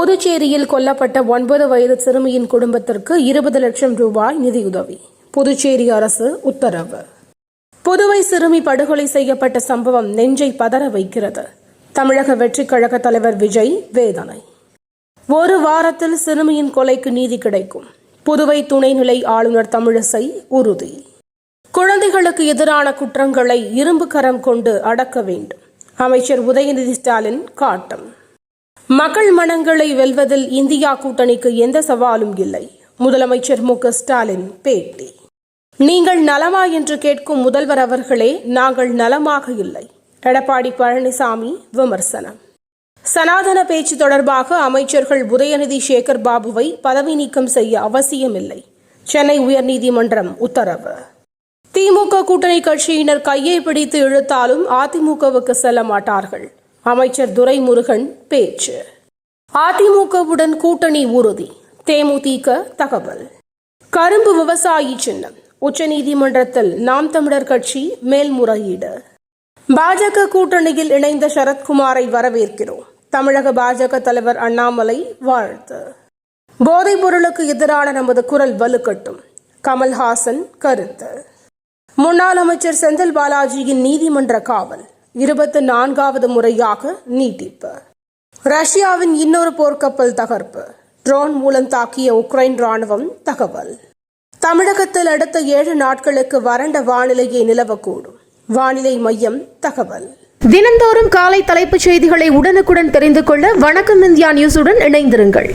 புதுச்சேரியில் கொல்லப்பட்ட ஒன்பது வயது சிறுமியின் குடும்பத்திற்கு இருபது லட்சம் ரூபாய் நிதியுதவி. புதுச்சேரி அரசு உத்தரவு. புதுவை சிறுமி படுகொலை செய்யப்பட்ட சம்பவம் நெஞ்சை பதற வைக்கிறது. தமிழக வெற்றிக் கழக தலைவர் விஜய் வேதனை. ஒரு வாரத்தில் சிறுமியின் கொலைக்கு நீதி கிடைக்கும். புதுவை துணைநிலை ஆளுநர் தமிழிசை உறுதி. குழந்தைகளுக்கு எதிரான குற்றங்களை இரும்பு கரம் கொண்டு அடக்க வேண்டும். அமைச்சர் உதயநிதி ஸ்டாலின் காட்டம். மக்கள் மனங்களை வெல்வதில் இந்தியா கூட்டணிக்கு எந்த சவாலும் இல்லை. முதலமைச்சர் மு க ஸ்டாலின் பேட்டி. நீங்கள் நலமா என்று கேட்கும் முதல்வர் அவர்களே நாங்கள் நலமாக இல்லை எடப்பாடி பழனிசாமி விமர்சனம். சனாதன பேச்சு தொடர்பாக அமைச்சர்கள் உதயநிதி சேகர் பாபுவை பதவி நீக்கம் செய்ய அவசியமில்லை. சென்னை உயர்நீதிமன்றம் உத்தரவு. திமுக கூட்டணி கட்சியினர் கையை பிடித்து இழுத்தாலும் அதிமுகவுக்கு செல்ல மாட்டார்கள். அமைச்சர் துரைமுருகன் பேச்சு. அதிமுகவுடன் கூட்டணி உறுதி. தேமுதிக தகவல். கரும்பு விவசாயி சின்னம். உச்சநீதிமன்றத்தில் நாம் தமிழர் கட்சி மேல்முறையீடு. பாஜக கூட்டணியில் இணைந்த சரத்குமாரை வரவேற்கிறோம். தமிழக பாஜக தலைவர் அண்ணாமலை வாழ்த்து. போதைப் பொருளுக்கு எதிரான நமது குரல் வலுக்கட்டும். கமல்ஹாசன் கருத்து. முன்னாள் அமைச்சர் செந்தில் பாலாஜியின் நீதிமன்ற காவல். இருபத்தி நான்காவது முறையாக நீட்டிப்பு. ரஷ்யாவின் இன்னொரு போர்க்கப்பல் தகர்ப்பு. ட்ரோன் மூலம் தாக்கிய உக்ரைன் ராணுவம் தகவல். தமிழகத்தில் அடுத்த ஏழு நாட்களுக்கு வறண்ட வானிலையை நிலவக்கூடும். வானிலை மையம் தகவல். தினந்தோறும் காலை தலைப்புச் செய்திகளை உடனுக்குடன் தெரிந்து கொள்ள வணக்கம் இந்தியா நியூஸுடன் இணைந்திருங்கள்.